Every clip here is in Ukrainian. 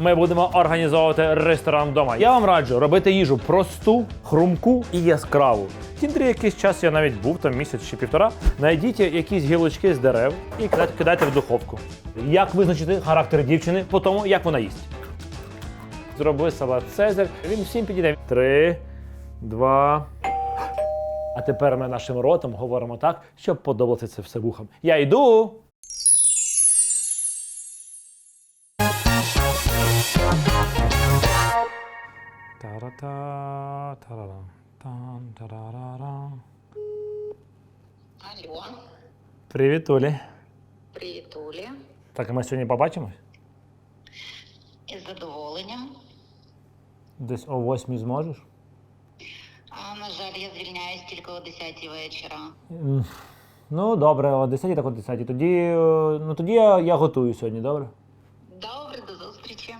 ми будемо організовувати ресторан вдома. Я вам раджу робити їжу просту, хрумку і яскраву. Тіндрі якийсь час я навіть був там місяць чи півтора. Найдіть якісь гілочки з дерев і кидайте, кидайте в духовку. Як визначити характер дівчини по тому, як вона їсть? Зроби салат Цезарь. Він всім підійде. Три, два. А тепер ми нашим ротом говоримо так, щоб подобалося це все вухам. Я йду. Та-ра-та, та-ра-ра, тан, та-ра-ра-ра. Алло, Привіт, Олі. привіт, Олі. Так, а ми сьогодні побачимось? Із задоволенням. Десь о восьмій зможеш? А, на жаль, я звільняюсь тільки о 10 вечора. М, Ну, добре, о 10 так о 10. Тоді, е, ну, тоді я, я готую сьогодні, добре? Добре, до зустрічі.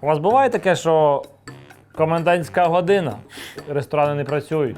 У вас буває таке, що комендантська година, ресторани не працюють.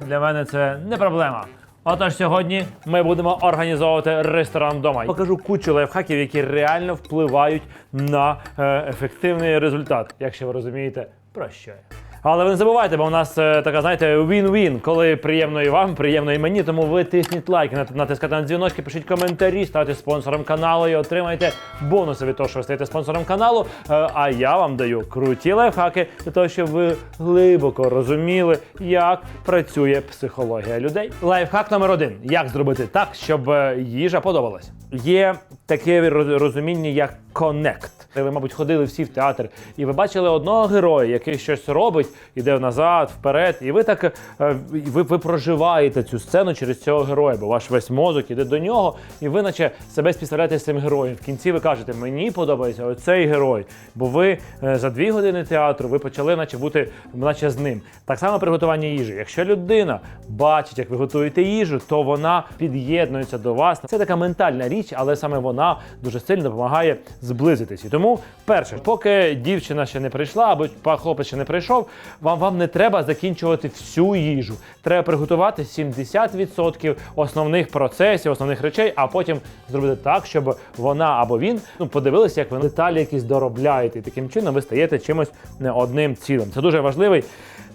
Для мене це не проблема. Отож, сьогодні ми будемо організовувати ресторан вдома. Покажу кучу лайфхаків, які реально впливають на е, ефективний результат, якщо ви розумієте, про що я. Але ви не забувайте, бо у нас е, така, знаєте, win-win, коли приємно і вам, приємно і мені. Тому ви тисніть лайки, нат- натискайте на дзвіночки, пишіть коментарі, ставте спонсором каналу і отримайте бонуси від того, що ви стаєте спонсором каналу. Е, А я вам даю круті лайфхаки для того, щоб ви глибоко розуміли, як працює психологія людей. Лайфхак номер один: як зробити так, щоб е, їжа подобалась. Є таке роз- розуміння, як коннект. Ви, мабуть, ходили всі в театр, і ви бачили одного героя, який щось робить, іде назад, вперед, і ви так е, ви, ви проживаєте цю сцену через цього героя, бо ваш весь мозок іде до нього, і ви, наче себе співставляєте з цим героєм. В кінці ви кажете, мені подобається оцей герой. Бо ви е, за дві години театру ви почали, наче бути, наче з ним. Так само приготування їжі. Якщо людина бачить, як ви готуєте їжу, то вона під'єднується до вас. Це така ментальна річ, але саме вона дуже сильно допомагає зблизитись. І тому, перше, поки дівчина ще не прийшла, або хлопець ще не прийшов, вам, вам не треба закінчувати всю їжу. Треба приготувати 70% основних процесів, основних речей, а потім зробити так, щоб вона або він ну подивилися, як ви деталі якісь доробляєте. І таким чином ви стаєте чимось не одним цілим. Це дуже важливий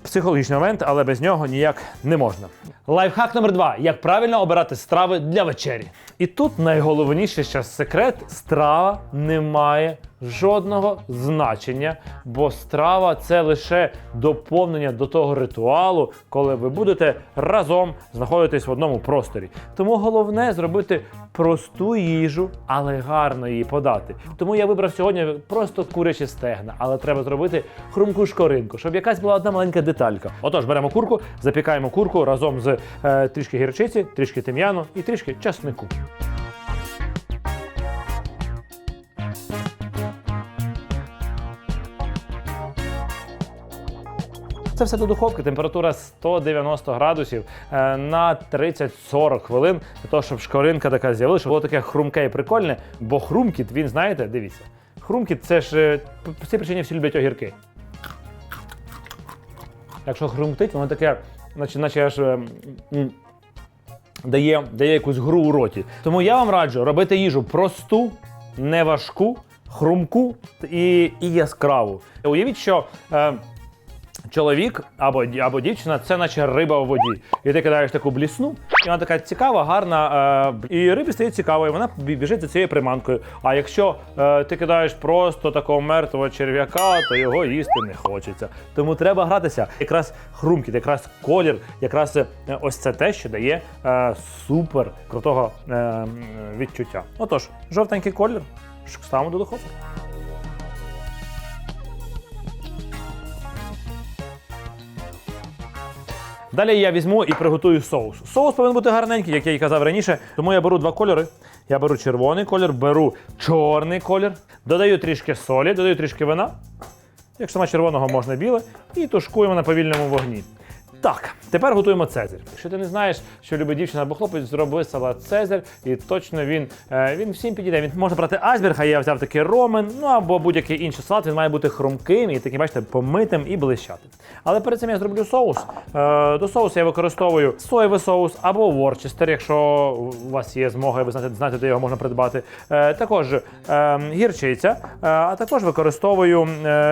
психологічний момент, але без нього ніяк не можна. Лайфхак номер два: як правильно обирати страви для вечері. І тут найголовніший ще секрет: страва не має жодного значення, бо страва це лише доповнення до того ритуалу, коли ви будете разом знаходитись в одному просторі. Тому головне зробити просту їжу, але гарно її подати. Тому я вибрав сьогодні просто курячі стегна, але треба зробити хрумку шкоринку, щоб якась була одна маленька деталька. Отож, беремо курку, запікаємо курку разом з е, трішки гірчиці, трішки тим'яну і трішки часнику. Це все до духовки, температура 190 градусів е, на 30-40 хвилин, для того, щоб шкоринка така з'явилася, щоб було таке хрумке і прикольне. Бо хрумкіт, він, знаєте, дивіться, хрумкіт це ж е, по цій причині всі люблять огірки. Якщо хрумтить, воно таке, наче, наче аж. е, Дає, дає якусь гру у роті. Тому я вам раджу робити їжу просту, неважку, хрумку і, і яскраву. Уявіть, що е, чоловік або, або дівчина це наче риба в воді. І ти кидаєш таку блісну, і вона така цікава, гарна. Е, і рибі стає цікаво, і вона біжить за цією приманкою. А якщо е, ти кидаєш просто такого мертвого черв'яка, то його їсти не хочеться. Тому треба гратися. Якраз хрумкіт, якраз колір, якраз е, ось це те, що дає е, супер крутого е, відчуття. Отож, жовтенький колір, ш- до духовки. Далі я візьму і приготую соус. Соус повинен бути гарненький, як я і казав раніше. Тому я беру два кольори. Я беру червоний колір, беру чорний колір, додаю трішки солі, додаю трішки вина. Якщо на червоного можна біле, і тушкуємо на повільному вогні. Так, тепер готуємо цезарь. Якщо ти не знаєш, що любить дівчина або хлопець, зроби салат цезарь, і точно він, е, він всім підійде. Він може брати айсберг, а я взяв такий ромен, ну або будь-який інший салат. Він має бути хрумким і таким, бачите, помитим і блищатим. Але перед цим я зроблю соус. Е, до соусу я використовую соєвий соус або ворчестер, якщо у вас є змога, ви знаєте, знаєте, де його можна придбати. Е, також гірчиця, а також використовую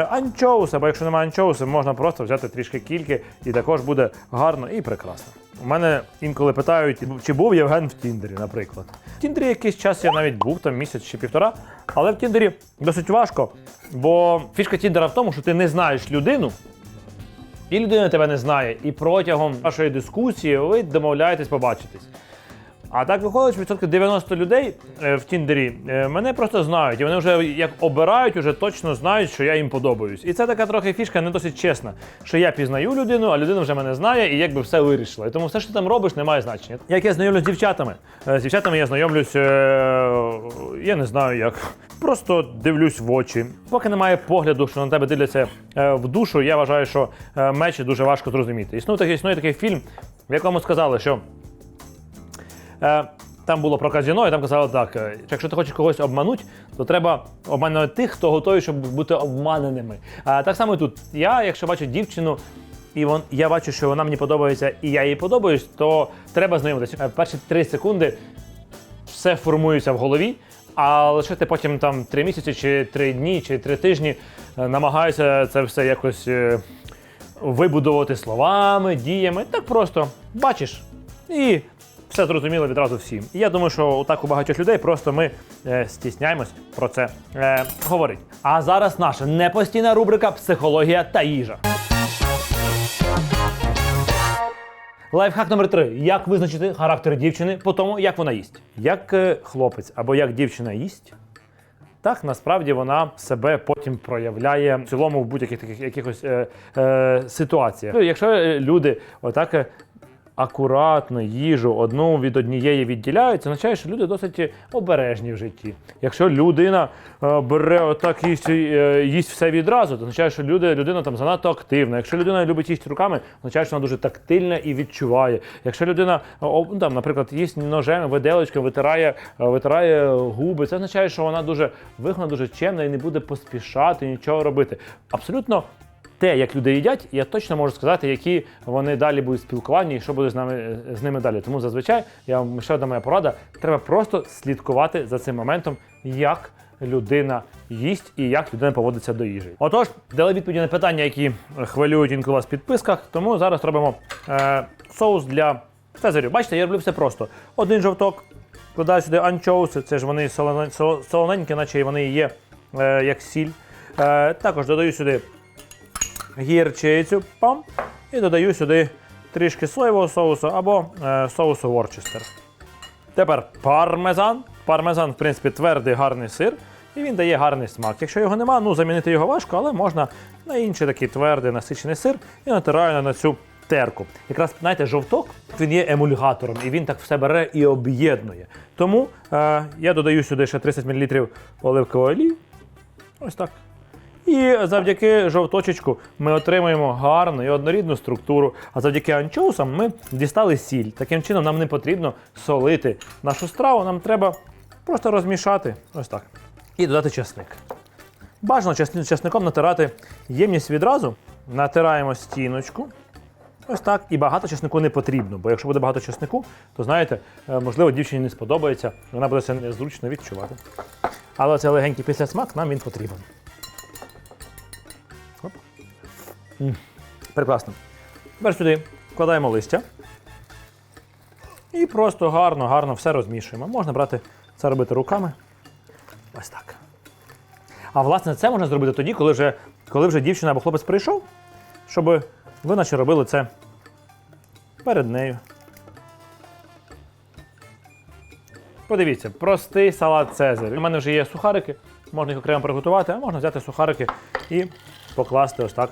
анчоус, або якщо немає анчоусу, можна просто взяти трішки кільки, і також буде гарно і прекрасно. У мене інколи питають, чи був Євген в Тіндері, наприклад. В Тіндері якийсь час я навіть був, там місяць чи півтора, але в Тіндері досить важко, бо фішка Тіндера в тому, що ти не знаєш людину, і людина тебе не знає, і протягом вашої дискусії ви домовляєтесь побачитись. А так виходить, що відсотки 90 людей е, в Тіндері е, мене просто знають, і вони вже як обирають, вже точно знають, що я їм подобаюсь. І це така трохи фішка не досить чесна, що я пізнаю людину, а людина вже мене знає і якби все вирішила. І тому все, що ти там робиш, не має значення. Як я знайомлюсь з дівчатами. Е, З дівчатами я знайомлюсь, я не знаю як. Просто дивлюсь в очі. Поки немає погляду, що на тебе дивляться в душу, я вважаю, що мечі дуже важко зрозуміти. Існує такий, існує такий фільм, в якому сказали, що Там було про казино, і там казали так: е, якщо ти хочеш когось обманути, то треба обманювати тих, хто готовий, щоб бути обманеними. А так само тут. Я, якщо бачу дівчину, і вон, я бачу, що вона мені подобається, і я їй подобаюсь, то треба знайомитися. Е, Перші три секунди все формується в голові, а лише ти потім там три місяці, чи три дні, чи три тижні е, намагаюся це все якось е, вибудувати словами, діями. Так просто бачиш і все зрозуміло відразу всім. І я думаю, що так у багатьох людей просто ми е, стісняємось про це е, говорити. А зараз наша непостійна рубрика Психологія та їжа. Лайфхак номер три. Як визначити характер дівчини по тому, як вона їсть? Як е, хлопець або як дівчина їсть, так насправді вона себе потім проявляє в цілому в будь-яких таких якихось е, е, ситуаціях. Ну, якщо е, люди отак. Е, Акуратно їжу одну від однієї відділяють, це означає, що люди досить обережні в житті. Якщо людина е, бере отак їсть, е, їсть все відразу, то означає, що люди, людина там занадто активна. Якщо людина любить їсти руками, означає, що вона дуже тактильна і відчуває. Якщо людина, о, ну, там, наприклад, їсть ножем, виделочкою, витирає, е, витирає губи, це означає, що вона дуже вихована, дуже чемна і не буде поспішати нічого робити. Абсолютно те, як люди їдять, я точно можу сказати, які вони далі будуть спілкування і що буде з нами з ними далі. Тому зазвичай я вам ще одна моя порада. Треба просто слідкувати за цим моментом, як людина їсть і як людина поводиться до їжі. Отож, дали відповіді на питання, які хвилюють інколи вас в підписках. Тому зараз робимо е, соус для цезарю. Бачите, я роблю все просто. Один жовток, Вкладаю сюди анчоуси, це ж вони солоненькі, наче вони є е, як сіль. Е, також додаю сюди гірчицю, пам, і додаю сюди трішки соєвого соусу або е, соусу Ворчестер. Тепер пармезан. Пармезан, в принципі, твердий гарний сир, і він дає гарний смак. Якщо його нема, ну замінити його важко, але можна на інший такий твердий насичений сир і натираю на цю терку. Якраз, знаєте, жовток він є емульгатором, і він так все бере і об'єднує. Тому е, я додаю сюди ще 30 мл оливкової олії. Ось так. І завдяки жовточечку ми отримуємо гарну і однорідну структуру. А завдяки анчоусам ми дістали сіль. Таким чином нам не потрібно солити нашу страву, нам треба просто розмішати ось так. І додати чесник. Бажано чесни- чесником натирати ємність відразу. Натираємо стіночку. Ось так. І багато чеснику не потрібно, бо якщо буде багато чеснику, то знаєте, е, можливо, дівчині не сподобається, вона буде це незручно відчувати. Але цей легенький післясмак нам він потрібен. Прекрасно. Тепер сюди вкладаємо листя. І просто гарно, гарно все розмішуємо. Можна брати це робити руками. Ось так. А власне це можна зробити тоді, коли вже, коли вже дівчина або хлопець прийшов, щоб ви наче робили це перед нею. Подивіться, простий салат Цезарь. У мене вже є сухарики, можна їх окремо приготувати, а можна взяти сухарики і покласти ось так.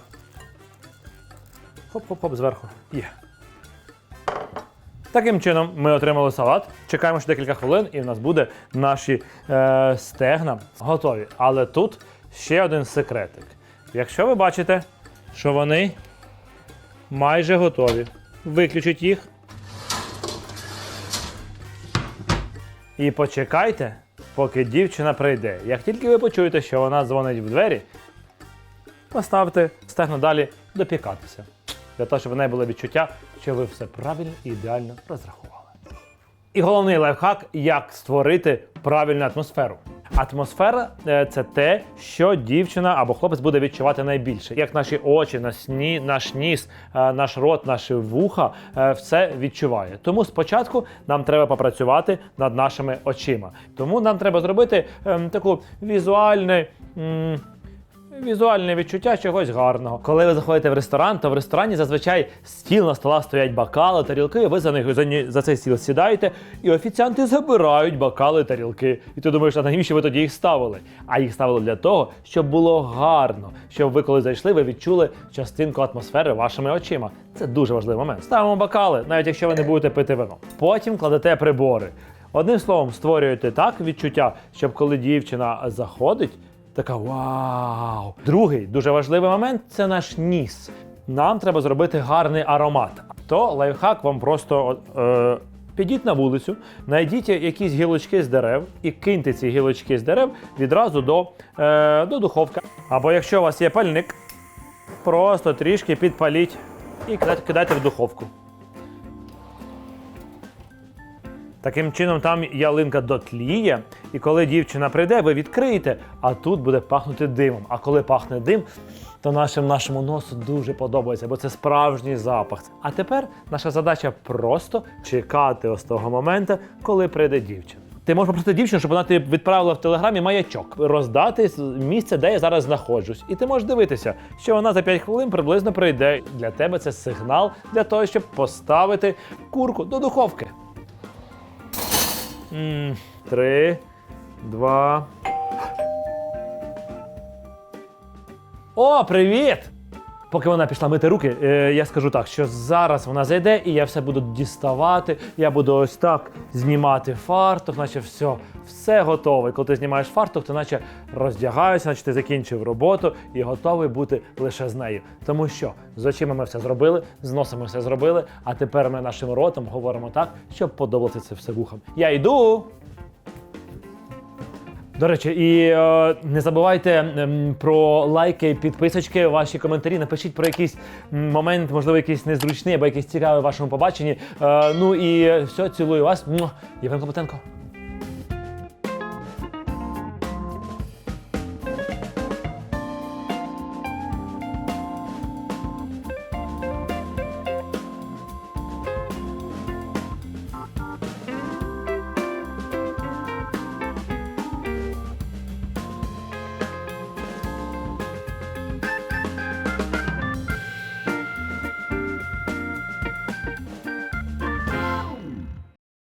Хоп-хоп-хоп зверху. Є. Таким чином ми отримали салат. Чекаємо ще декілька хвилин, і в нас буде наші е, стегна готові. Але тут ще один секретик. Якщо ви бачите, що вони майже готові. Виключіть їх. І почекайте, поки дівчина прийде. Як тільки ви почуєте, що вона дзвонить в двері, поставте стегно далі допікатися. Для того, щоб в неї було відчуття, що ви все правильно і ідеально розрахували. І головний лайфхак, як створити правильну атмосферу. Атмосфера е, це те, що дівчина або хлопець буде відчувати найбільше. Як наші очі, наш, ні, наш ніс, е, наш рот, наші вуха е, все відчуває. Тому спочатку нам треба попрацювати над нашими очима. Тому нам треба зробити ем, таку візуальну. Візуальне відчуття чогось гарного. Коли ви заходите в ресторан, то в ресторані зазвичай стіл на столах стоять бокали, тарілки. Ви за них за, за цей стіл сідаєте, і офіціанти забирають бокали, тарілки. І ти думаєш, а навіщо ви тоді їх ставили? А їх ставили для того, щоб було гарно, щоб ви, коли зайшли, ви відчули частинку атмосфери вашими очима. Це дуже важливий момент. Ставимо бокали, навіть якщо ви не будете пити вино. Потім кладете прибори. Одним словом, створюєте так відчуття, щоб коли дівчина заходить. Така вау! Другий дуже важливий момент це наш ніс. Нам треба зробити гарний аромат. То лайфхак вам просто е, підіть на вулицю, знайдіть якісь гілочки з дерев і киньте ці гілочки з дерев відразу до, е, до духовки. Або якщо у вас є пальник, просто трішки підпаліть і кидайте, в духовку. Таким чином, там ялинка дотліє, і коли дівчина прийде, ви відкриєте, а тут буде пахнути димом. А коли пахне дим, то нашим нашому носу дуже подобається, бо це справжній запах. А тепер наша задача просто чекати ось того моменту, коли прийде дівчина. Ти можеш попросити дівчину, щоб вона тобі відправила в телеграмі маячок, роздати місце, де я зараз знаходжусь. І ти можеш дивитися, що вона за 5 хвилин приблизно прийде. Для тебе це сигнал для того, щоб поставити курку до духовки. М, Три, два. О, привіт! Поки вона пішла мити руки, е, я скажу так, що зараз вона зайде і я все буду діставати. Я буду ось так знімати фартух, наче все, все готове. Коли ти знімаєш фартух, ти наче роздягаєшся, наче ти закінчив роботу і готовий бути лише з нею. Тому що з очима ми все зробили, з носом ми все зробили, а тепер ми нашим ротом говоримо так, щоб подобалося це все вухам. Я йду! До речі, і е, не забувайте е, про лайки, підписочки, ваші коментарі. Напишіть про якийсь момент, можливо, якийсь незручний або якийсь цікавий в вашому побаченні. Е, ну і все, цілую вас. Євген Клопотенко.